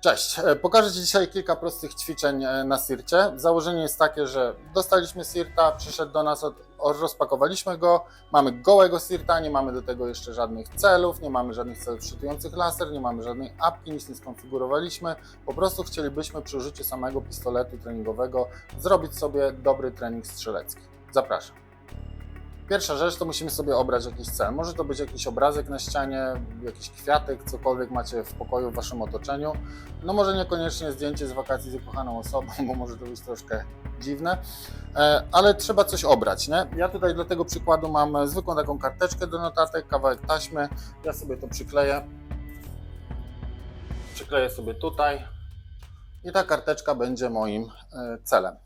Cześć, E, pokażę Ci dzisiaj kilka prostych ćwiczeń e, na sircie. Założenie jest takie, że dostaliśmy sirta, przyszedł do nas, od, rozpakowaliśmy go, mamy gołego sirta, nie mamy do tego jeszcze żadnych celów, nie mamy żadnych celów czytujących laser, nie mamy żadnej apki, nic nie skonfigurowaliśmy. Po prostu chcielibyśmy przy użyciu samego pistoletu treningowego zrobić sobie dobry trening strzelecki. Zapraszam. Pierwsza rzecz to musimy sobie obrać jakiś cel. Może to być jakiś obrazek na ścianie, jakiś kwiatek, cokolwiek macie w pokoju, w waszym otoczeniu. No może niekoniecznie zdjęcie z wakacji z ukochaną osobą, bo może to być troszkę dziwne, E, ale trzeba coś obrać, nie? Ja tutaj dla tego przykładu mam zwykłą taką karteczkę do notatek, kawałek taśmy, ja sobie to przykleję, przykleję sobie tutaj i ta karteczka będzie moim e, celem.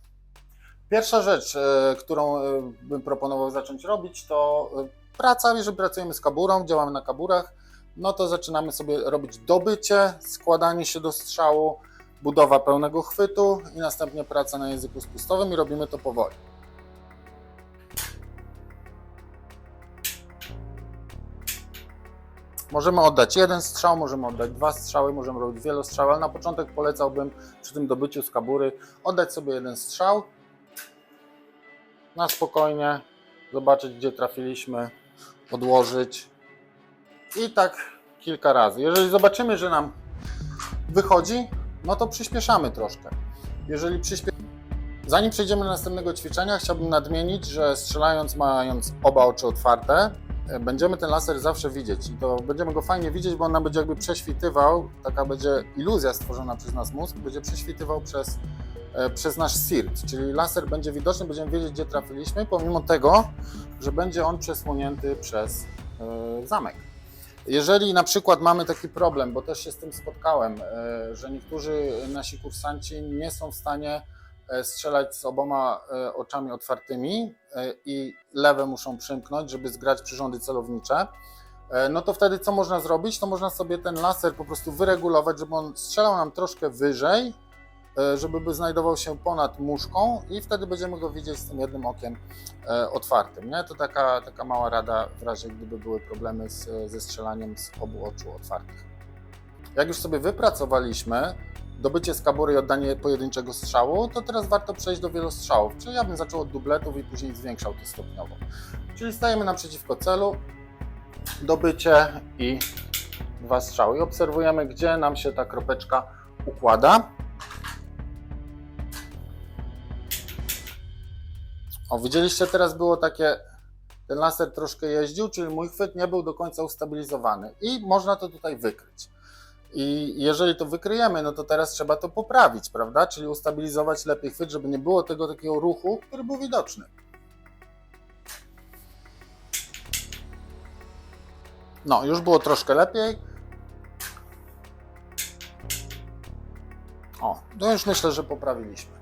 Pierwsza rzecz, e, którą e, bym proponował zacząć robić, to e, praca. Jeżeli pracujemy z kaburą, działamy na kaburach, no to zaczynamy sobie robić dobycie, składanie się do strzału, budowa pełnego chwytu i następnie praca na języku spustowym i robimy to powoli. Możemy oddać jeden strzał, możemy oddać dwa strzały, możemy robić wielostrzały, ale na początek polecałbym przy tym dobyciu z kabury oddać sobie jeden strzał, na spokojnie, zobaczyć gdzie trafiliśmy, odłożyć i tak kilka razy. Jeżeli zobaczymy, że nam wychodzi, no to przyspieszamy troszkę. Jeżeli przyspie... Zanim przejdziemy do następnego ćwiczenia, chciałbym nadmienić, że strzelając mając oba oczy otwarte, e, będziemy ten laser zawsze widzieć i to będziemy go fajnie widzieć, bo on będzie jakby prześwitywał, taka będzie iluzja stworzona przez nas mózg, będzie prześwitywał przez przez nasz SIRT, czyli laser będzie widoczny, będziemy wiedzieć, gdzie trafiliśmy, pomimo tego, że będzie on przesłonięty przez e, zamek. Jeżeli na przykład mamy taki problem, bo też się z tym spotkałem, e, że niektórzy nasi kursanci nie są w stanie e, strzelać z oboma e, oczami otwartymi e, i lewe muszą przymknąć, żeby zgrać przyrządy celownicze, e, no to wtedy co można zrobić? To można sobie ten laser po prostu wyregulować, żeby on strzelał nam troszkę wyżej, e, żeby by znajdował się ponad muszką i wtedy będziemy go widzieć z tym jednym okiem e, otwartym. Nie? To taka, taka mała rada w razie gdyby były problemy z, ze strzelaniem z obu oczu otwartych. Jak już sobie wypracowaliśmy dobycie z kabury i oddanie pojedynczego strzału, to teraz warto przejść do wielostrzałów. Czyli ja bym zaczął od dubletów i później zwiększał to stopniowo. Czyli stajemy naprzeciwko celu, dobycie i dwa strzały. I obserwujemy, gdzie nam się ta kropeczka układa. O, widzieliście, teraz było takie, ten laser troszkę jeździł, czyli mój chwyt nie był do końca ustabilizowany i można to tutaj wykryć. I jeżeli to wykryjemy, no to teraz trzeba to poprawić, prawda? Czyli ustabilizować lepiej chwyt, żeby nie było tego takiego ruchu, który był widoczny. No, już było troszkę lepiej. O, to już myślę, że poprawiliśmy.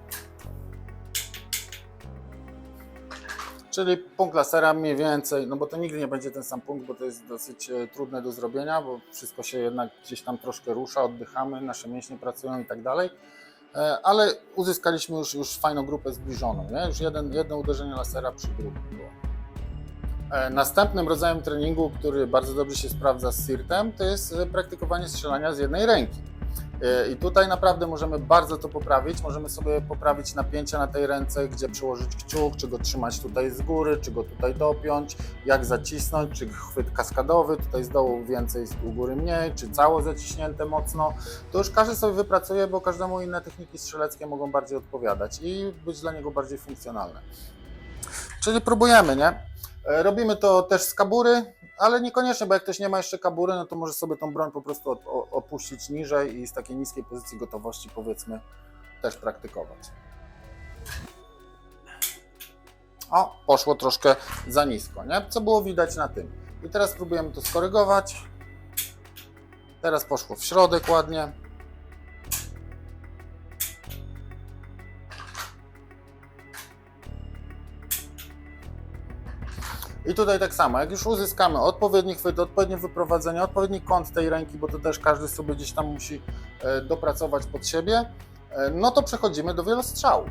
Czyli punkt lasera mniej więcej, no bo to nigdy nie będzie ten sam punkt, bo to jest dosyć e, trudne do zrobienia, bo wszystko się jednak gdzieś tam troszkę rusza, oddychamy, nasze mięśnie pracują i tak dalej. E, Ale uzyskaliśmy już, już fajną grupę zbliżoną, nie? już jeden, jedno uderzenie lasera przy drugim było. E, Następnym rodzajem treningu, który bardzo dobrze się sprawdza z SIRT-em, to jest praktykowanie strzelania z jednej ręki. E, I tutaj naprawdę możemy bardzo to poprawić. Możemy sobie poprawić napięcie na tej ręce, gdzie przyłożyć kciuk, czy go trzymać tutaj z góry, czy go tutaj dopiąć, jak zacisnąć, czy chwyt kaskadowy, tutaj z dołu więcej, u góry mniej, czy cało zaciśnięte mocno. To już każdy sobie wypracuje, bo każdemu inne techniki strzeleckie mogą bardziej odpowiadać i być dla niego bardziej funkcjonalne. Czyli próbujemy, nie? E, Robimy to też z kabury, ale niekoniecznie, bo jak ktoś nie ma jeszcze kabury, no to może sobie tą broń po prostu opuścić niżej i z takiej niskiej pozycji gotowości powiedzmy też praktykować. O, poszło troszkę za nisko, nie? Co było widać na tym. I teraz spróbujemy to skorygować. Teraz poszło w środek ładnie. I tutaj tak samo, jak już uzyskamy odpowiedni chwyt, odpowiednie wyprowadzenie, odpowiedni kąt tej ręki, bo to też każdy sobie gdzieś tam musi e, dopracować pod siebie, e, no to przechodzimy do wielostrzałów.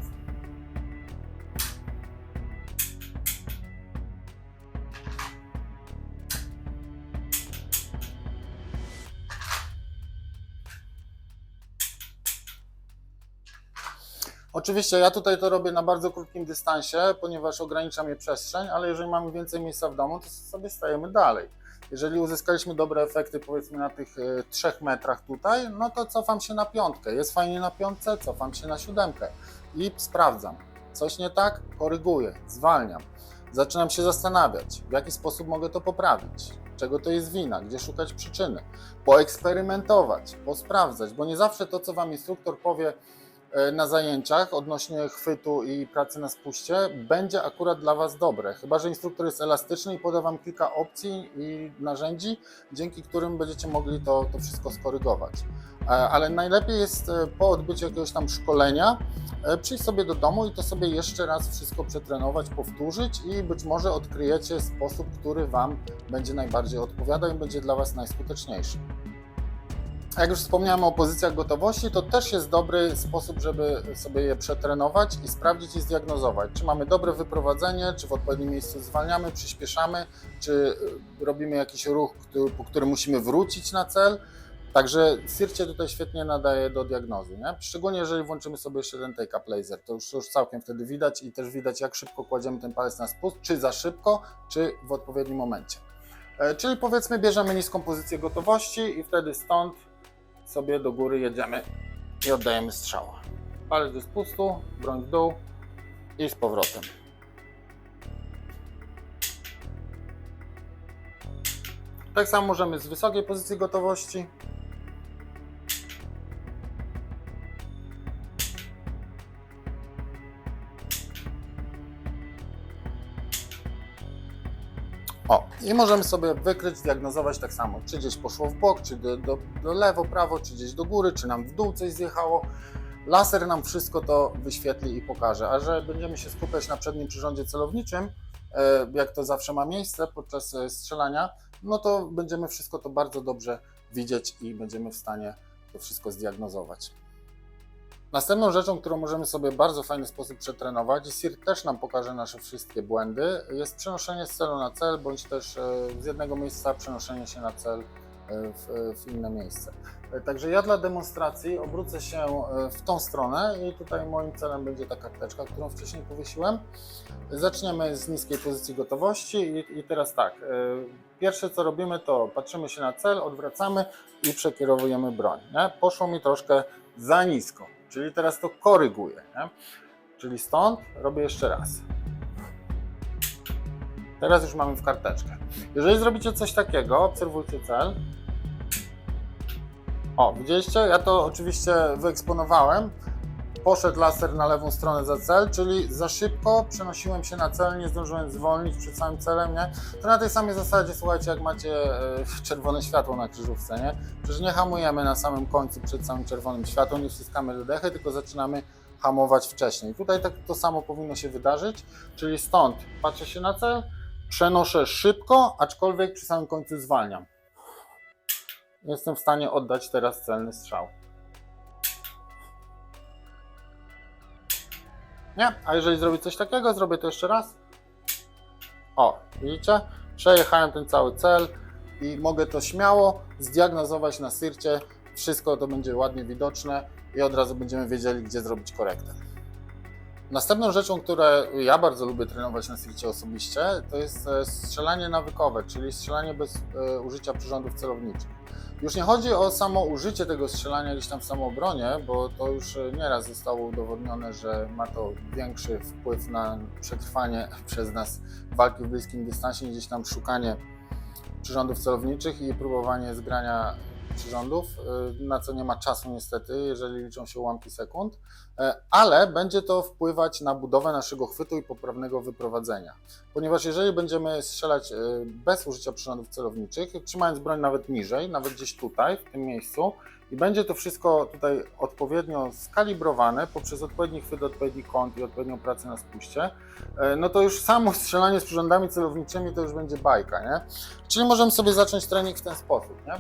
Oczywiście ja tutaj to robię na bardzo krótkim dystansie, ponieważ ogranicza mnie przestrzeń, ale jeżeli mamy więcej miejsca w domu, to sobie stajemy dalej. Jeżeli uzyskaliśmy dobre efekty powiedzmy na tych e, trzech metrach tutaj, no to cofam się na piątkę. Jest fajnie na piątce, cofam się na siódemkę i sprawdzam. Coś nie tak? Koryguję, zwalniam. Zaczynam się zastanawiać, w jaki sposób mogę to poprawić, czego to jest wina, gdzie szukać przyczyny, poeksperymentować, posprawdzać, bo nie zawsze to, co Wam instruktor powie na zajęciach odnośnie chwytu i pracy na spuście, będzie akurat dla Was dobre. Chyba, że instruktor jest elastyczny i poda Wam kilka opcji i narzędzi, dzięki którym będziecie mogli to, to wszystko skorygować. E, Ale najlepiej jest e, po odbyciu jakiegoś tam szkolenia e, przyjść sobie do domu i to sobie jeszcze raz wszystko przetrenować, powtórzyć i być może odkryjecie sposób, który Wam będzie najbardziej odpowiadał i będzie dla Was najskuteczniejszy. Jak już wspomniałem o pozycjach gotowości, to też jest dobry sposób, żeby sobie je przetrenować i sprawdzić i zdiagnozować, czy mamy dobre wyprowadzenie, czy w odpowiednim miejscu zwalniamy, przyspieszamy, czy y, robimy jakiś ruch, który, po którym musimy wrócić na cel. Także Sircie tutaj świetnie nadaje do diagnozy, nie? szczególnie jeżeli włączymy sobie jeszcze ten take up laser, to już, już całkiem wtedy widać i też widać jak szybko kładziemy ten palec na spust, czy za szybko, czy w odpowiednim momencie. E, Czyli powiedzmy bierzemy niską pozycję gotowości i wtedy stąd sobie do góry jedziemy i oddajemy strzał. Palec do spustu, broń w dół i z powrotem. Tak samo możemy z wysokiej pozycji gotowości. O, i możemy sobie wykryć, zdiagnozować tak samo, czy gdzieś poszło w bok, czy do, do, do lewo, prawo, czy gdzieś do góry, czy nam w dół coś zjechało. Laser nam wszystko to wyświetli i pokaże, a że będziemy się skupiać na przednim przyrządzie celowniczym, e, jak to zawsze ma miejsce podczas e, strzelania, no to będziemy wszystko to bardzo dobrze widzieć i będziemy w stanie to wszystko zdiagnozować. Następną rzeczą, którą możemy sobie w bardzo fajny sposób przetrenować, i SIR też nam pokaże nasze wszystkie błędy, jest przenoszenie z celu na cel, bądź też e, z jednego miejsca przenoszenie się na cel e, w, w inne miejsce. E, Także ja dla demonstracji obrócę się e, w tą stronę i tutaj moim celem będzie ta karteczka, którą wcześniej powiesiłem. Zaczniemy z niskiej pozycji gotowości i, i teraz tak, e, pierwsze co robimy to patrzymy się na cel, odwracamy i przekierowujemy broń. Nie? Poszło mi troszkę za nisko, czyli teraz to koryguję. Nie? Czyli stąd robię jeszcze raz. Teraz już mamy w karteczkę. Jeżeli zrobicie coś takiego, obserwujcie cel. O, widzieliście? Ja to oczywiście wyeksponowałem. Poszedł laser na lewą stronę za cel, czyli za szybko przenosiłem się na cel, nie zdążyłem zwolnić przed samym celem, nie? To na tej samej zasadzie, słuchajcie, jak macie e, czerwone światło na krzyżówce, nie? Przecież nie hamujemy na samym końcu przed samym czerwonym światłem, nie wciskamy dechy, tylko zaczynamy hamować wcześniej. Tutaj tak to samo powinno się wydarzyć, czyli stąd patrzę się na cel, przenoszę szybko, aczkolwiek przy samym końcu zwalniam. Jestem w stanie oddać teraz celny strzał. Nie, a jeżeli zrobię coś takiego, zrobię to jeszcze raz. O, widzicie? Przejechałem ten cały cel i mogę to śmiało zdiagnozować na syrcie. Wszystko to będzie ładnie widoczne i od razu będziemy wiedzieli, gdzie zrobić korektę. Następną rzeczą, które ja bardzo lubię trenować na sircie osobiście, to jest e, strzelanie nawykowe, czyli strzelanie bez e, użycia przyrządów celowniczych. Już nie chodzi o samo użycie tego strzelania gdzieś tam w samoobronie, bo to już e, nieraz zostało udowodnione, że ma to większy wpływ na przetrwanie przez nas walki w bliskim dystansie, gdzieś tam szukanie przyrządów celowniczych i próbowanie zgrania przyrządów, y, na co nie ma czasu niestety, jeżeli liczą się ułamki sekund, E, ale będzie to wpływać na budowę naszego chwytu i poprawnego wyprowadzenia. Ponieważ jeżeli będziemy strzelać e, bez użycia przyrządów celowniczych, trzymając broń nawet niżej, nawet gdzieś tutaj, w tym miejscu, i będzie to wszystko tutaj odpowiednio skalibrowane poprzez odpowiedni chwyt, odpowiedni kąt i odpowiednią pracę na spuście, e, no to już samo strzelanie z przyrządami celowniczymi to już będzie bajka, nie? Czyli możemy sobie zacząć trening w ten sposób, nie?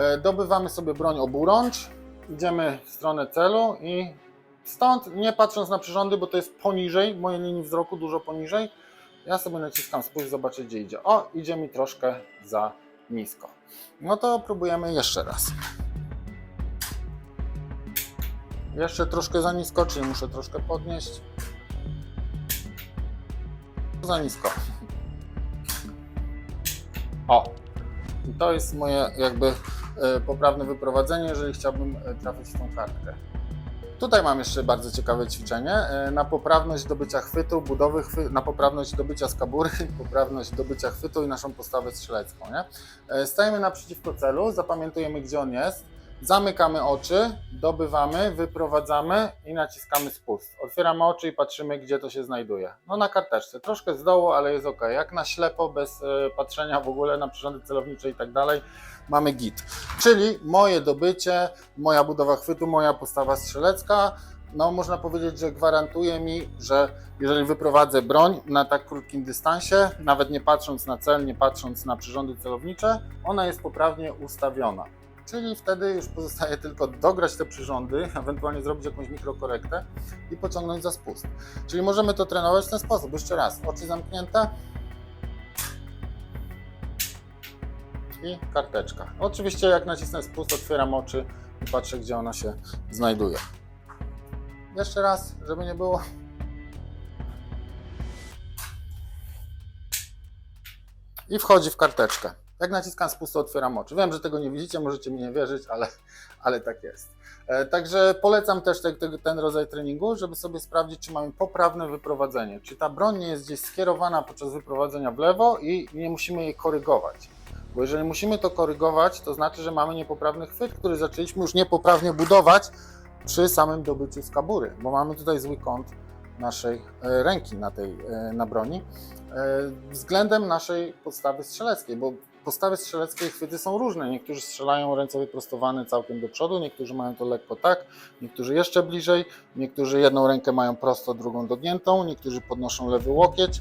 E, Dobywamy sobie broń oburącz, idziemy w stronę celu i stąd, nie patrząc na przyrządy, bo to jest poniżej mojej linii wzroku, dużo poniżej, ja sobie naciskam spójrz, zobaczę gdzie idzie. O, idzie mi troszkę za nisko. No to próbujemy jeszcze raz. Jeszcze troszkę za nisko, czyli muszę troszkę podnieść. Za nisko. O! To jest moje jakby e, poprawne wyprowadzenie, jeżeli chciałbym e, trafić w tą kartkę. Tutaj mam jeszcze bardzo ciekawe ćwiczenie e, na poprawność dobycia chwytu, budowy chwy, na poprawność dobycia skabury, poprawność dobycia chwytu i naszą postawę strzelecką. Nie? Stajemy naprzeciwko celu, zapamiętujemy gdzie on jest, zamykamy oczy, dobywamy, wyprowadzamy i naciskamy spust. Otwieramy oczy i patrzymy gdzie to się znajduje. No na karteczce, troszkę z dołu, ale jest ok. Jak na ślepo, bez e, patrzenia w ogóle na przyrządy celownicze i tak dalej, mamy git. Czyli moje dobycie, moja budowa chwytu, moja postawa strzelecka, no można powiedzieć, że gwarantuje mi, że jeżeli wyprowadzę broń na tak krótkim dystansie, nawet nie patrząc na cel, nie patrząc na przyrządy celownicze, ona jest poprawnie ustawiona. Czyli wtedy już pozostaje tylko dograć te przyrządy, ewentualnie zrobić jakąś mikrokorektę i pociągnąć za spust. Czyli możemy to trenować w ten sposób. Jeszcze raz, oczy zamknięte, i karteczka. Oczywiście jak nacisnę spust, otwieram oczy i patrzę, gdzie ona się znajduje. Jeszcze raz, żeby nie było. I wchodzi w karteczkę. Jak naciskam spust, to otwieram oczy. Wiem, że tego nie widzicie, możecie mi nie wierzyć, ale, ale tak jest. E, Także polecam też te, te, ten rodzaj treningu, żeby sobie sprawdzić, czy mamy poprawne wyprowadzenie. Czy ta broń nie jest gdzieś skierowana podczas wyprowadzenia w lewo i nie musimy jej korygować. Bo jeżeli musimy to korygować, to znaczy, że mamy niepoprawny chwyt, który zaczęliśmy już niepoprawnie budować przy samym dobyciu skabury, bo mamy tutaj zły kąt naszej e, ręki na tej e, na broni względem naszej podstawy strzeleckiej, bo postawy strzeleckiej chwyty są różne. Niektórzy strzelają ręce wyprostowane całkiem do przodu, niektórzy mają to lekko tak, niektórzy jeszcze bliżej, niektórzy jedną rękę mają prosto, drugą dogiętą, niektórzy podnoszą lewy łokieć.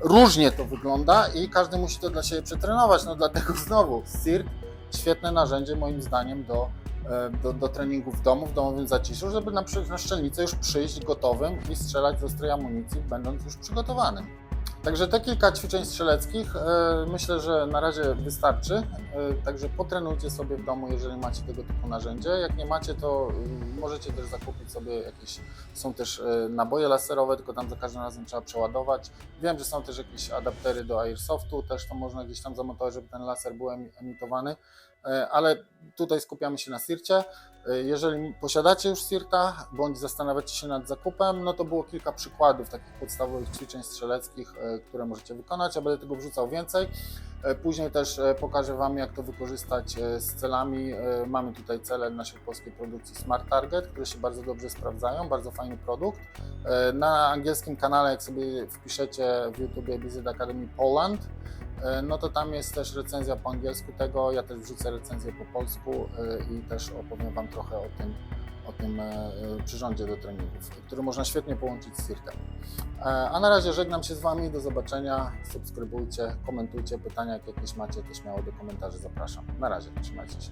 Różnie to wygląda i każdy musi to dla siebie przetrenować. No dlatego znowu CIRT świetne narzędzie moim zdaniem do, e, do, do treningu w domu, w domowym zaciszu, żeby na, na szczelnicę już przyjść gotowym i strzelać z ostrej amunicji, będąc już przygotowanym. Także te kilka ćwiczeń strzeleckich e, myślę, że na razie wystarczy. E, także potrenujcie sobie w domu, jeżeli macie tego typu narzędzie. Jak nie macie, to y, możecie też zakupić sobie jakieś, są też e, naboje laserowe, tylko tam za każdym razem trzeba przeładować. Wiem, że są też jakieś adaptery do Airsoftu, też to można gdzieś tam zamontować, żeby ten laser był emi- emitowany. Ale tutaj skupiamy się na SIRcie. E, Jeżeli posiadacie już SIRTA, bądź zastanawiacie się nad zakupem, no to było kilka przykładów takich podstawowych ćwiczeń strzeleckich, e, które możecie wykonać. Ja będę tego wrzucał więcej. E, Później też pokażę Wam, jak to wykorzystać z celami. Mamy tutaj cele naszej polskiej produkcji Smart Target, które się bardzo dobrze sprawdzają, bardzo fajny produkt. Na angielskim kanale, jak sobie wpiszecie w YouTube Visit Academy Poland, no to tam jest też recenzja po angielsku tego, ja też wrzucę recenzję po polsku i też opowiem Wam trochę o tym, o tym e, przyrządzie do treningów, który można świetnie połączyć z CIRTem. E, A na razie żegnam się z Wami, do zobaczenia, subskrybujcie, komentujcie, pytania jak jakieś macie, to śmiało do komentarzy zapraszam. Na razie, trzymajcie się.